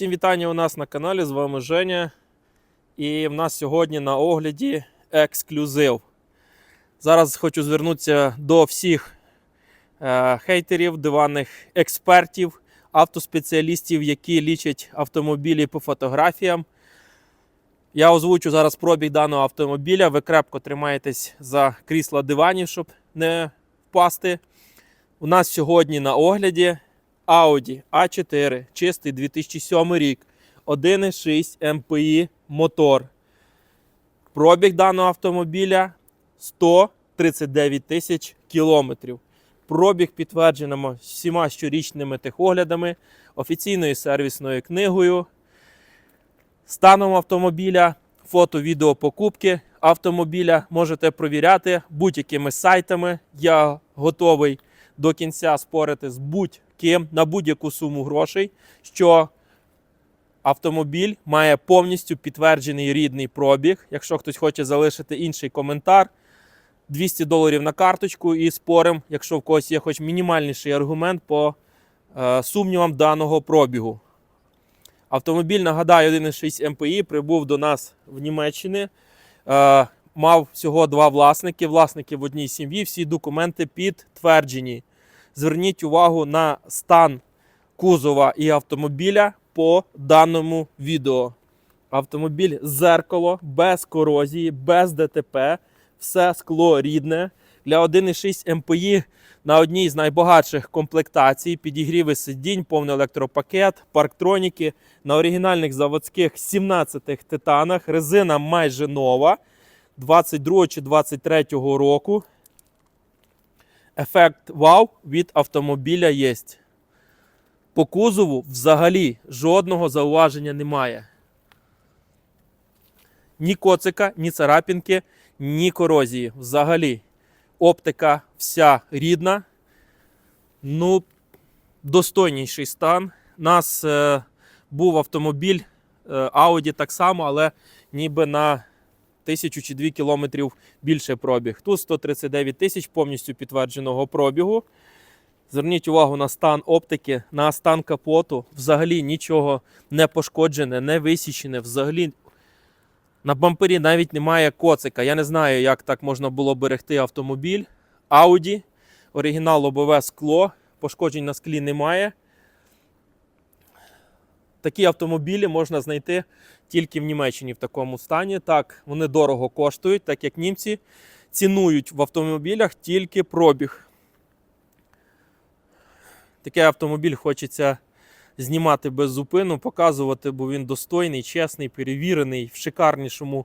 Всім вітання у нас на каналі. З вами Женя. І в нас сьогодні на огляді ексклюзив. Зараз хочу звернутися до всіх е, хейтерів, диванних експертів, автоспеціалістів, які лічать автомобілі по фотографіям. Я озвучу зараз пробіг даного автомобіля. Ви крепко тримаєтесь за крісла диванів, щоб не впасти. У нас сьогодні на огляді Audi A4, чистий 2007 рік, 1,6 MPI мотор. Пробіг даного автомобіля 139 тисяч кілометрів. Пробіг підтверджено всіма щорічними техоглядами, офіційною сервісною книгою. Станом автомобіля, фото, відео покупки автомобіля можете провіряти будь-якими сайтами. Я готовий до кінця спорити з будь-ким на будь-яку суму грошей, що автомобіль має повністю підтверджений рідний пробіг. Якщо хтось хоче залишити інший коментар, 200 доларів на карточку і спорим, якщо в когось є хоч мінімальніший аргумент по е, сумнівам даного пробігу. Автомобіль, нагадаю, 1,6 МПІ прибув до нас в Німеччині. Е, мав всього два власники. Власники в одній сім'ї, всі документи підтверджені. Зверніть увагу на стан кузова і автомобіля по даному відео. Автомобіль зеркало, без корозії, без ДТП, все скло рідне. Для 1,6 МПІ на одній з найбагатших комплектацій підігріви сидінь, повний електропакет, парктроніки на оригінальних заводських 17-х титанах. Резина майже нова 22 чи 23 року. Ефект вау від автомобіля є. По кузову взагалі жодного зауваження немає. Ні коцика, ні царапінки, ні корозії. Взагалі. Оптика вся рідна. Ну, достойніший стан. У нас е, був автомобіль е, Audi так само, але ніби на тисячу чи дві кілометрів більше пробіг. Тут 139 тисяч повністю підтвердженого пробігу. Зверніть увагу на стан оптики, на стан капоту. Взагалі нічого не пошкоджене, не висічене. Взагалі на бампері навіть немає коцика. Я не знаю, як так можна було берегти автомобіль. Audi, оригінал лобове скло, пошкоджень на склі немає. Такі автомобілі можна знайти тільки в Німеччині в такому стані. Так, вони дорого коштують, так як німці цінують в автомобілях тільки пробіг. Такий автомобіль хочеться знімати без зупину, показувати, бо він достойний, чесний, перевірений, в шикарнішому,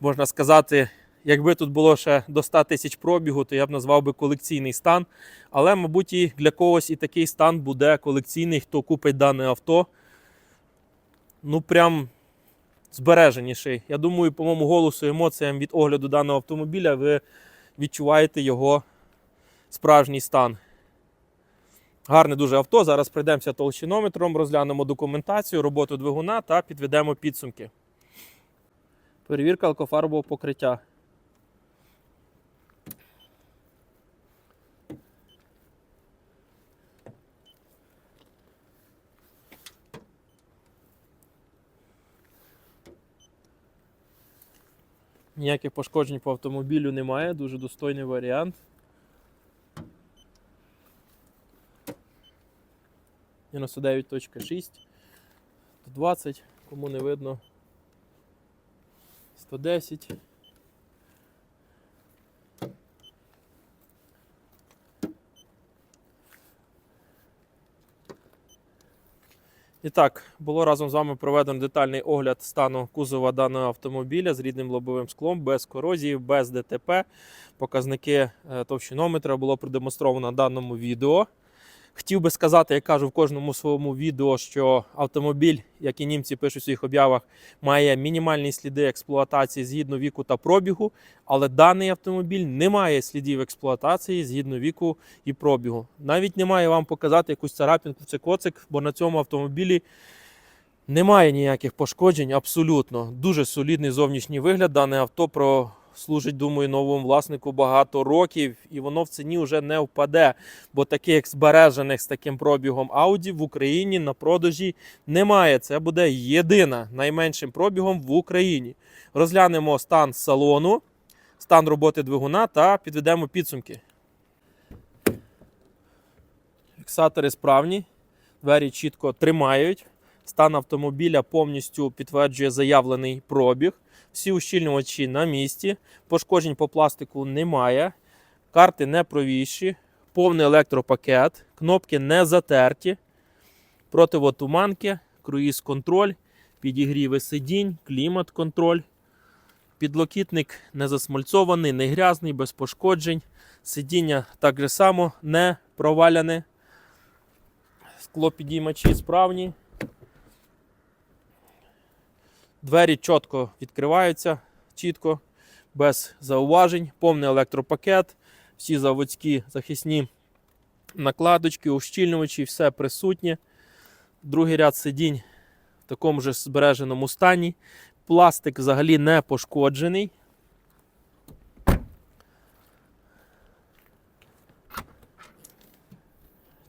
можна сказати, якби тут було ще до 100 тисяч пробігу, то я б назвав би колекційний стан. Але, мабуть, і для когось і такий стан буде колекційний, хто купить дане авто. Ну, прям збереженіший. Я думаю, по моєму голосу, емоціям від огляду даного автомобіля ви відчуваєте його справжній стан. Гарне дуже авто. Зараз пройдемося толщинометром, розглянемо документацію, роботу двигуна та підведемо підсумки. Перевірка алкофарбового покриття. Ніяких пошкоджень по автомобілю немає, дуже достойний варіант. 99.6, 120, кому не видно. 110. І так, було разом з вами проведено детальний огляд стану кузова даного автомобіля з рідним лобовим склом, без корозії, без ДТП. Показники е, товщинометра було продемонстровано на даному відео. Хотів би сказати, я кажу в кожному своєму відео, що автомобіль, як і німці пишуть в своїх об'явах, має мінімальні сліди експлуатації згідно віку та пробігу, але даний автомобіль не має слідів експлуатації згідно віку і пробігу. Навіть не має вам показати якусь царапінку чи коцик, бо на цьому автомобілі немає ніяких пошкоджень абсолютно. Дуже солідний зовнішній вигляд. Дане авто про служить, думаю, новому власнику багато років, і воно в ціні вже не впаде. Бо таких збережених з таким пробігом Audi в Україні на продажі немає. Це буде єдина найменшим пробігом в Україні. Розглянемо стан салону, стан роботи двигуна та підведемо підсумки. Фіксатори справні, двері чітко тримають. Стан автомобіля повністю підтверджує заявлений пробіг. Всі ущільнювачі на місці. Пошкоджень по пластику немає. Карти не провіші. Повний електропакет. Кнопки не затерті. Противотуманки, круїз-контроль, підігріви сидінь, клімат-контроль. Підлокітник не засмальцований, не грязний, без пошкоджень. Сидіння так само не проваляне. Склопідіймачі справні. Двері чітко відкриваються, чітко, без зауважень, повний електропакет, всі заводські захисні накладочки, ущільнювачі, все присутнє. Другий ряд сидінь в такому ж збереженому стані. Пластик взагалі не пошкоджений.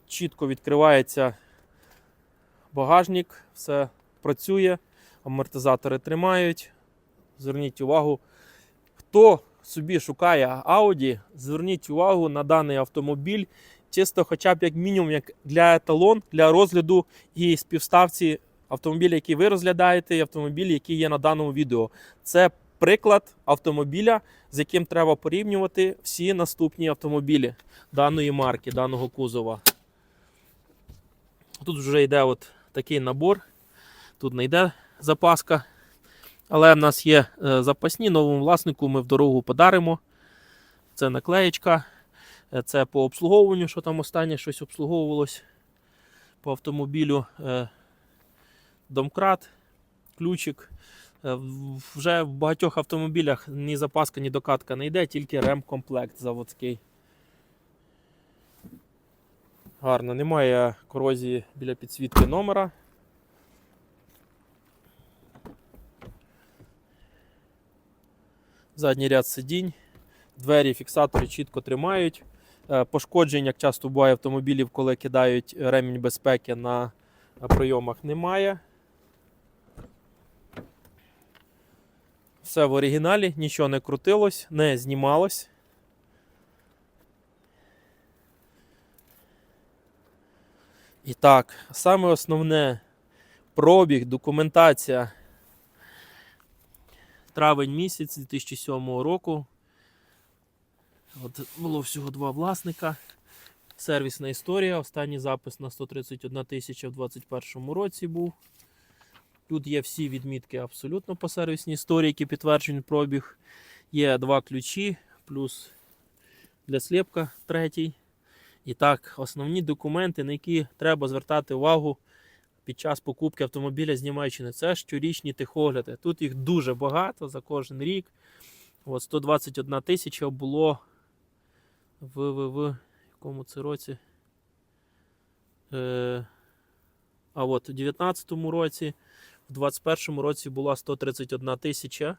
Чітко відкривається багажник, все працює амортизатори тримають. Зверніть увагу, хто собі шукає Audi, зверніть увагу на даний автомобіль, чисто хоча б як мінімум як для еталон, для розгляду і співставці автомобіля, який ви розглядаєте, і автомобіль, який є на даному відео. Це приклад автомобіля, з яким треба порівнювати всі наступні автомобілі даної марки, даного кузова. Тут вже йде от такий набор. Тут не йде запаска. Але в нас є е, запасні, новому власнику ми в дорогу подаримо. Це наклеєчка. Е, Це по обслуговуванню, що там останнє щось обслуговувалось по автомобілю. Е, Домкрат, ключик. Вже в багатьох автомобілях ні запаска, ні докатка не йде, тільки ремкомплект заводський. Гарно, немає корозії біля підсвітки номера. Задній ряд сидінь, двері, фіксатори чітко тримають. Е, Пошкоджень, як часто буває автомобілів, коли кидають ремінь безпеки на прийомах, немає. Все в оригіналі, нічого не крутилось, не знімалось. І так, саме основне пробіг, документація травень місяць 2007 року. От було всього два власника. Сервісна історія. Останній запис на 131 тисяча в 2021 році був. Тут є всі відмітки абсолютно по сервісній історії, які підтверджують пробіг. Є два ключі, плюс для сліпка третій. І так, основні документи, на які треба звертати увагу під час покупки автомобіля з Німеччини. Це щорічні техогляди. Тут їх дуже багато за кожен рік. От 121 тисяча було в, в, в якому це році. Е, а от у 2019 році, в 2021 році була 131 тисяча.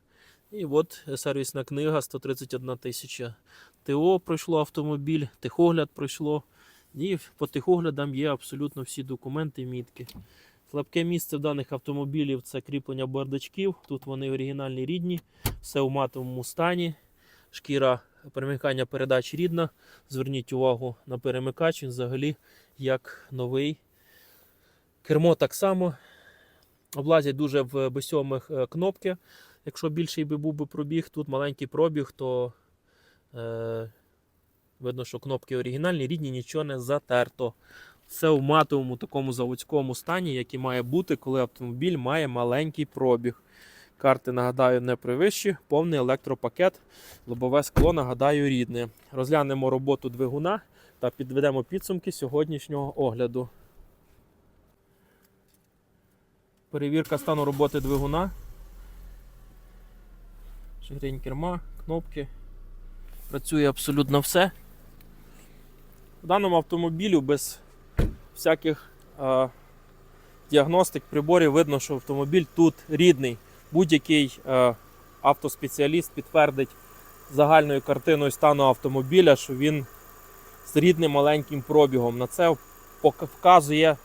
І от сервісна книга 131 тисяча. ТО пройшло автомобіль, техогляд пройшло. І по техоглядам є абсолютно всі документи, мітки. Слабке місце в даних автомобілів це кріплення бардачків. Тут вони оригінальні рідні, все у матовому стані. Шкіра перемикання передач рідна. Зверніть увагу на перемикач, він взагалі як новий. Кермо так само. Облазять дуже в безсьомих е, кнопки. Якщо більший би був би пробіг, тут маленький пробіг, то е, видно, що кнопки оригінальні, рідні, нічого не затерто. Все в матовому такому заводському стані, який має бути, коли автомобіль має маленький пробіг. Карти, нагадаю, не привищі, повний електропакет, лобове скло, нагадаю, рідне. Розглянемо роботу двигуна та підведемо підсумки сьогоднішнього огляду. Перевірка стану роботи двигуна. Ширень керма, кнопки. Працює абсолютно все. В даному автомобілю без всяких е, діагностик приборів видно, що автомобіль тут рідний. Будь-який е, автоспеціаліст підтвердить загальною картиною стану автомобіля, що він з рідним маленьким пробігом. На це вказує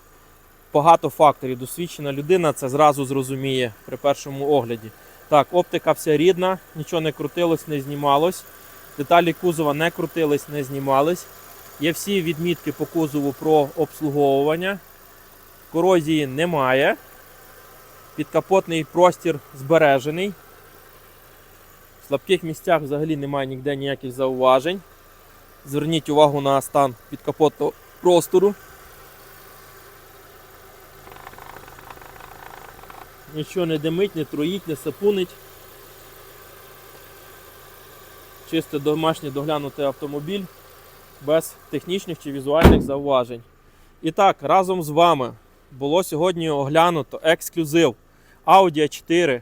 багато факторів. Досвідчена людина це зразу зрозуміє при першому огляді. Так, оптика вся рідна, нічого не крутилось, не знімалось. Деталі кузова не крутились, не знімались. Є всі відмітки по кузову про обслуговування. Корозії немає. Підкапотний простір збережений. В слабких місцях взагалі немає ніде ніяких зауважень. Зверніть увагу на стан підкапотного простору. Нічого не димить, не троїть, не сапунить. Чисто домашній доглянутий автомобіль без технічних чи візуальних зауважень. І так, разом з вами було сьогодні оглянуто ексклюзив Audi A4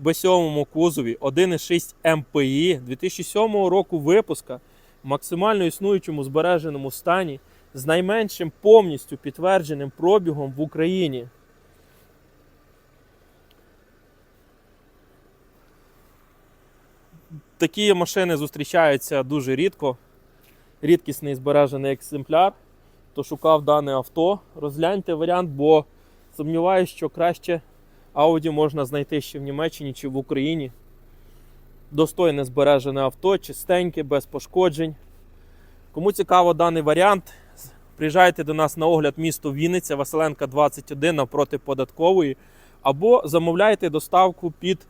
в B7 кузові 1,6 MPI 2007 року випуска в максимально існуючому збереженому стані з найменшим повністю підтвердженим пробігом в Україні. Такі машини зустрічаються дуже рідко. Рідкісний збережений екземпляр. Хто шукав дане авто, розгляньте варіант, бо сумніваюся, що краще Audi можна знайти ще в Німеччині чи в Україні. Достойне збережене авто, чистеньке, без пошкоджень. Кому цікаво даний варіант, приїжджайте до нас на огляд місто Вінниця, Василенка 21 навпроти податкової, або замовляйте доставку під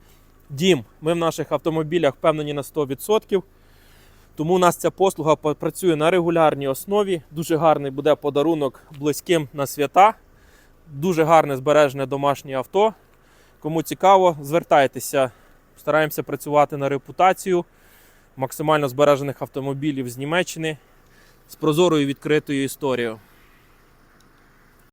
дім. Ми в наших автомобілях впевнені на 100%. Тому у нас ця послуга працює на регулярній основі. Дуже гарний буде подарунок близьким на свята. Дуже гарне збережене домашнє авто. Кому цікаво, звертайтеся. Стараємося працювати на репутацію максимально збережених автомобілів з Німеччини з прозорою відкритою історією.